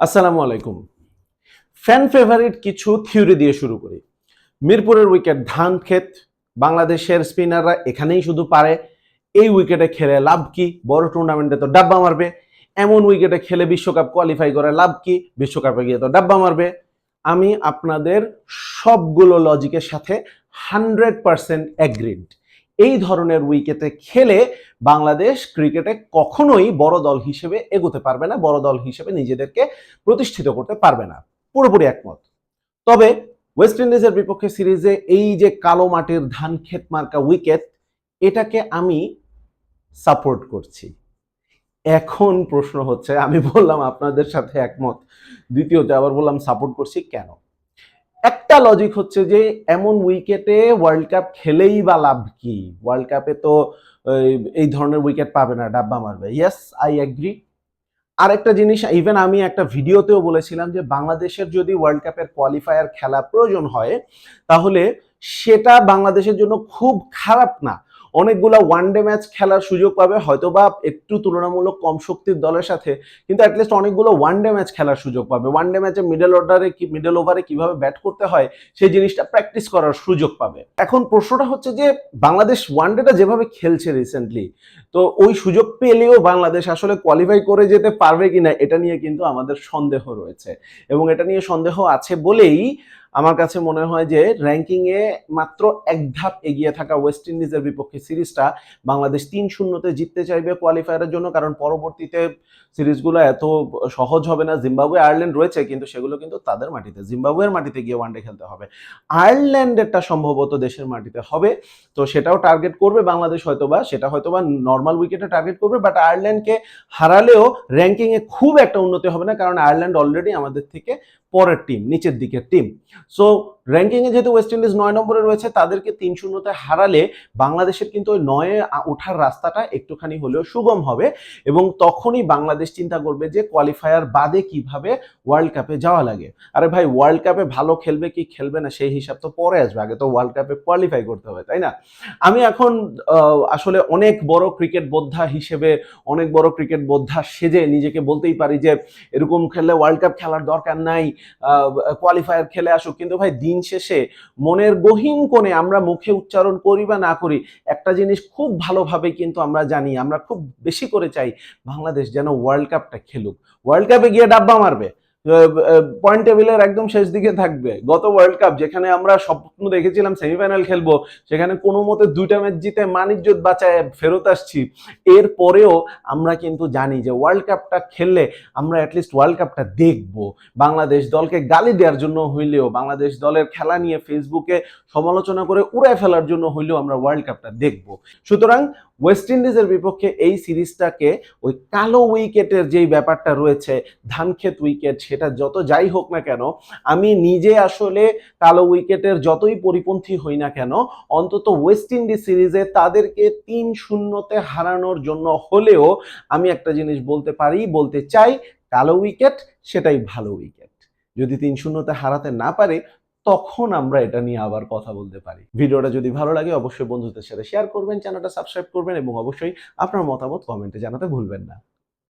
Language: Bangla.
আসসালামু আলাইকুম। ফ্যান ফেভারিট কিছু থিওরি দিয়ে শুরু করি। মিরপুরের উইকেট ধান ক্ষেত বাংলাদেশের স্পিনাররা এখানেই শুধু পারে। এই উইকেটে খেলে লাভ কি? বড় টুর্নামেন্টে তো ডাব্বা মারবে। এমন উইকেটে খেলে বিশ্বকাপ কোয়ালিফাই করে লাভ কি? বিশ্বকাপে গিয়ে তো ডাব্বা মারবে। আমি আপনাদের সবগুলো লজিকের সাথে হান্ড্রেড পার্সেন্ট অ্যাগ্রিড এই ধরনের উইকেটে খেলে বাংলাদেশ ক্রিকেটে কখনোই বড় দল হিসেবে এগোতে পারবে না, বড় দল হিসেবে নিজেদেরকে প্রতিষ্ঠিত করতে পারবে না। পুরোপুরি একমত। তবে ওয়েস্ট ইন্ডিজের বিপক্ষে সিরিজে এই যে কালো মাটির ধান ক্ষেত মার্কা উইকেট এটাকে আমি সাপোর্ট করছি। এখন প্রশ্ন হচ্ছে, আমি বললাম আপনাদের সাথে একমত, দ্বিতীয়ত আবার বললাম সাপোর্ট করছি কেন? একটা লজিক হচ্ছে যে, এমন উইকেটে ওয়ার্ল্ড কাপ খেলেই বা লাভ কি? ওয়ার্ল্ড কাপে তো, এই- ধরনের উইকেট পাবে না, ডাব্বা মারবে। ইয়েস আই অ্যাগ্রি আর একটা জিনিস ইভেন আমি একটা ভিডিওতেও বলেছিলাম যে, বাংলাদেশের যদি ওয়ার্ল্ড কাপের কোয়ালিফায়ার খেলা প্রয়োজন হয়, তাহলে সেটা বাংলাদেশের জন্য খুব খারাপ না। অনেকগুলা ওয়ানডে ম্যাচ খেলার সুযোগ পাবে হয়তো বা একটু তুলনামূলক কম শক্তির দলের সাথে, কিন্তু অ্যাটলিস্ট অনেকগুলো ওয়ানডে ম্যাচ খেলার সুযোগ পাবে। ওয়ানডে ম্যাচে মিডল অর্ডারে কি মিডল ওভারে কীভাবে ব্যাট করতে হয়, সেই জিনিসটা প্র্যাকটিস করার সুযোগ পাবে। এখন প্রশ্নটা হচ্ছে যে, বাংলাদেশ ওয়ানডেটা যেভাবে খেলছে রিসেন্টলি তো ওই সুযোগ পেলেও বাংলাদেশ আসলে কোয়ালিফাই করে যেতে পারবে কিনা, এটা নিয়ে কিন্তু আমাদের সন্দেহ রয়েছে। এবং এটা নিয়ে সন্দেহ আছে বলেই আমার কাছে মনে হয় যে র্যাঙ্কিংয়ে মাত্র এক ধাপ এগিয়ে থাকা ওয়েস্ট ইন্ডিজের বিপক্ষে সিরিজটা বাংলাদেশ তিন শূন্যতে জিততে চাইবে কোয়ালিফায়ারের জন্য, কারণ পরবর্তীতে সিরিজগুলো এত সহজ হবে না। জিম্বাবুয়ে আয়ারল্যান্ড রয়েছে, কিন্তু সেগুলো কিন্তু তাদের মাটিতে, জিম্বাবুয়ের মাটিতে গিয়ে ওয়ানডে খেলতে হবে। আয়ারল্যান্ডেরটা সম্ভবত দেশের মাটিতে হবে, তো সেটাও টার্গেট করবে বাংলাদেশ হয়তোবা, সেটা হয়তোবা নর্মাল উইকেটে টার্গেট করবে বাট আয়ারল্যান্ডকে হারালেও র্যাঙ্কিংয়ে খুব একটা উন্নতি হবে না, কারণ আয়ারল্যান্ড অলরেডি আমাদের থেকে পরের টিম নিচের দিকের টিম সো র্যাঙ্কিংয়ে যেহেতু ওয়েস্ট ইন্ডিজ নয় নম্বরে রয়েছে, তাদেরকে তিন শূন্যতে হারালে বাংলাদেশের কিন্তু ওই নয়ে ওঠার রাস্তাটা একটুখানি হলেও সুগম হবে এবং তখনই বাংলাদেশ চিন্তা করবে যে কোয়ালিফায়ার বাদে কীভাবে ওয়ার্ল্ড কাপে যাওয়া লাগে। আরে ভাই ওয়ার্ল্ড কাপে ভালো খেলবে কি খেলবে না সেই হিসাব তো পরে আসবে, আগে তো ওয়ার্ল্ড কাপে কোয়ালিফাই করতে হবে, তাই না? আমি এখন আসলে অনেক বড় ক্রিকেট বোদ্ধা হিসেবে, অনেক বড় ক্রিকেট বোদ্ধা সেজে নিজেকে বলতেই পারি যে এরকম খেললে ওয়ার্ল্ড কাপ খেলার দরকার নাই কোয়ালিফায়ার খেলে আসুক। কিন্তু ভাই, দিন শেষে মনের গহীন কোণে আমরা মুখে উচ্চারণ করি বা না করি, একটা জিনিস খুব ভালোভাবে কিন্তু আমরা জানি, আমরা খুব বেশি করে চাই বাংলাদেশ যেন ওয়ার্ল্ড কাপটা খেলুক। ওয়ার্ল্ড কাপে গিয়ে ডাব্বা মারবে। পয়েন্ট টেবিলের একদম শেষ দিকে থাকবে। গত ওয়ার্ল্ড কাপ যেখানে আমরা স্বপ্ন দেখেছিলাম সেমিফাইনাল খেলব, সেখানে কোনো মতে দুইটা ম্যাচ জিতে মানিজ্যত বাঁচায় ফেরত আসছি। এরপরেও আমরা কিন্তু জানি যে ওয়ার্ল্ড কাপটা খেললে আমরা অ্যাটলিস্ট ওয়ার্ল্ড কাপটা দেখব। বাংলাদেশ দলকে গালি দেওয়ার জন্য হইলেও, বাংলাদেশ দলের খেলা নিয়ে ফেসবুকে সমালোচনা করে উড়ায় ফেলার জন্য হইলেও আমরা ওয়ার্ল্ড কাপটা দেখব। সুতরাং ওয়েস্ট ইন্ডিজের বিপক্ষে এই সিরিজটাকে ওই কালো উইকেটের যেই ব্যাপারটা রয়েছে, ধানক্ষেত উইকেট, সেটা যত যাই হোক না কেন, আমি নিজে আসলে কালো উইকেটের যতই পরিপন্থী হই না কেন, অন্তত ওয়েস্ট ইন্ডিজ সিরিজে তাদেরকে তিন শূন্যতে হারানোর জন্য হলেও আমি একটা জিনিস বলতে পারি, বলতে চাই, কালো উইকেট, সেটাই ভালো উইকেট। যদি তিন শূন্যতে হারাতে না পারে তখন আমরা এটা নিয়ে আবার কথা বলতে পারি। ভিডিওটা যদি ভালো লাগে, অবশ্যই বন্ধুদের সাথে শেয়ার করবেন চ্যানেলটা সাবস্ক্রাইব করবেন এবং অবশ্যই আপনার মতামত কমেন্টে জানাতে ভুলবেন না।